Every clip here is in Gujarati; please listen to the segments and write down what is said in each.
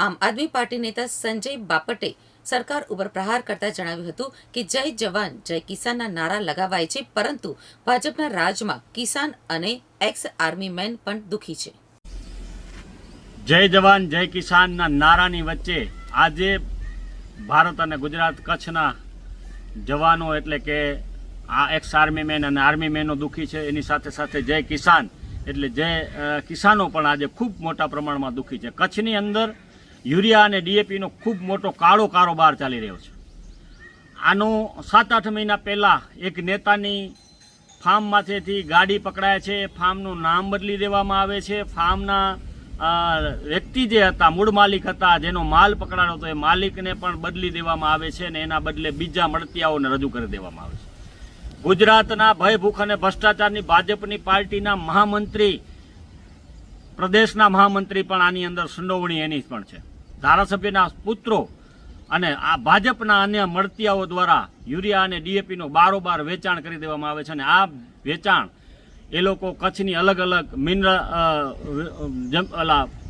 આમ આદમી પાર્ટી નેતા સંજય બાપટે સરકાર ઉપર પ્રહાર કરતા જણાવ્યું હતું કે જય જવાન, જય કિસાનના નારા લગાવાય છે, પરંતુ ભાજપના રાજમાં કિસાન અને એક્સ આર્મી મેન પણ દુખી છે. જય જવાન, જય કિસાનના નારાની વચ્ચે આજે ભારત અને ગુજરાત કચ્છના જવાનો એટલે કે આ એક્સ આર્મી મેન અને આર્મી મેનો દુઃખી છે. એની સાથે સાથે જય કિસાન એટલે જય કિસાનો પણ આજે ખૂબ મોટા પ્રમાણમાં દુઃખી છે. કચ્છની અંદર યુરિયા અને ડીએપીનો ખૂબ મોટો કાળો કારોબાર ચાલી રહ્યો છે. આનો સાત આઠ મહિના પહેલાં એક નેતાની ફાર્મમાંથી ગાડી પકડાય છે, ફાર્મનું નામ બદલી દેવામાં આવે છે, ફાર્મના વ્યક્તિ જે હતા, મૂળ માલિક હતા, જેનો માલ પકડાયો હતો, એ માલિકને પણ બદલી દેવામાં આવે છે અને એના બદલે બીજા મળતિયાઓને રજૂ કરી દેવામાં આવે છે. ગુજરાતના ભયભૂખ અને ભ્રષ્ટાચારની ભાજપની પાર્ટીના મહામંત્રી, પ્રદેશના મહામંત્રી પણ આની અંદર સંડોવણી એની પણ છે. ધારાસભ્યના પુત્રો અને આ ભાજપના અન્ય મળતિયાઓ દ્વારા યુરિયા અને ડીએપીનું બારોબાર વેચાણ કરી દેવામાં આવે છે અને આ વેચાણ એ લોકો કચ્છની અલગ અલગ મિનરલ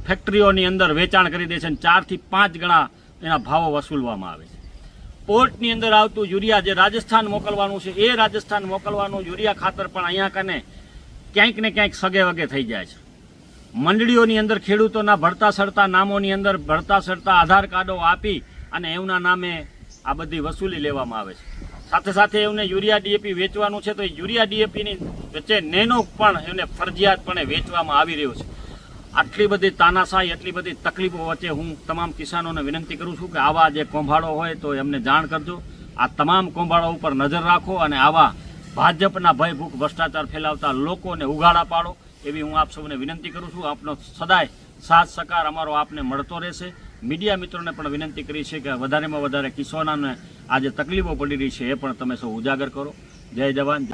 ફેક્ટરીઓની અંદર વેચાણ કરી દે છે અને ચારથી પાંચ ગણા એના ભાવો વસૂલવામાં આવે છે. પોર્ટની અંદર આવતું યુરિયા જે રાજસ્થાન મોકલવાનું છે, એ રાજસ્થાન મોકલવાનું યુરિયા ખાતર પણ અહીંયા કને ક્યાંક ને ક્યાંક સગે વગે થઈ જાય છે. મંડળીઓની અંદર ખેડૂતોના ભરતા સડતા નામોની અંદર ભરતા સડતા આધાર કાર્ડો આપી અને એમના નામે આ બધી વસૂલી લેવામાં આવે છે. સાથે સાથે એમને યુરિયા ડીએપી વેચવાનું છે, તો એ યુરિયા ડીએપીની વચ્ચે નેનો પણ એમને ફરજિયાતપણે વેચવામાં આવી રહ્યો છે. આટલી બધી તાનાશાહી એટલી બધી તકલીફો વચ્ચે હું તમામ કિસાનોને વિનંતી કરું છું કે આવા જે કોંભાળો હોય તો એમને જાણ કરજો. આ તમામ કોંભાળો ઉપર નજર રાખો અને આવા ભાજપના ભયભૂખ ભ્રષ્ટાચાર ફેલાવતા લોકોને ઉઘાડા પાડો. એવી હું આપ સૌને વિનંતી કરું છું. આપનો સદાય સાથ સહકાર અમારો આપને મળતો રહેશે. મીડિયા મિત્રોને પણ વિનંતી કરી છે કે વધારેમાં વધારે કિસ્સોનાને આજે તકલીફો પડી રહી છે, એ પણ તમે સૌ ઉજાગર કરો. જય જવાન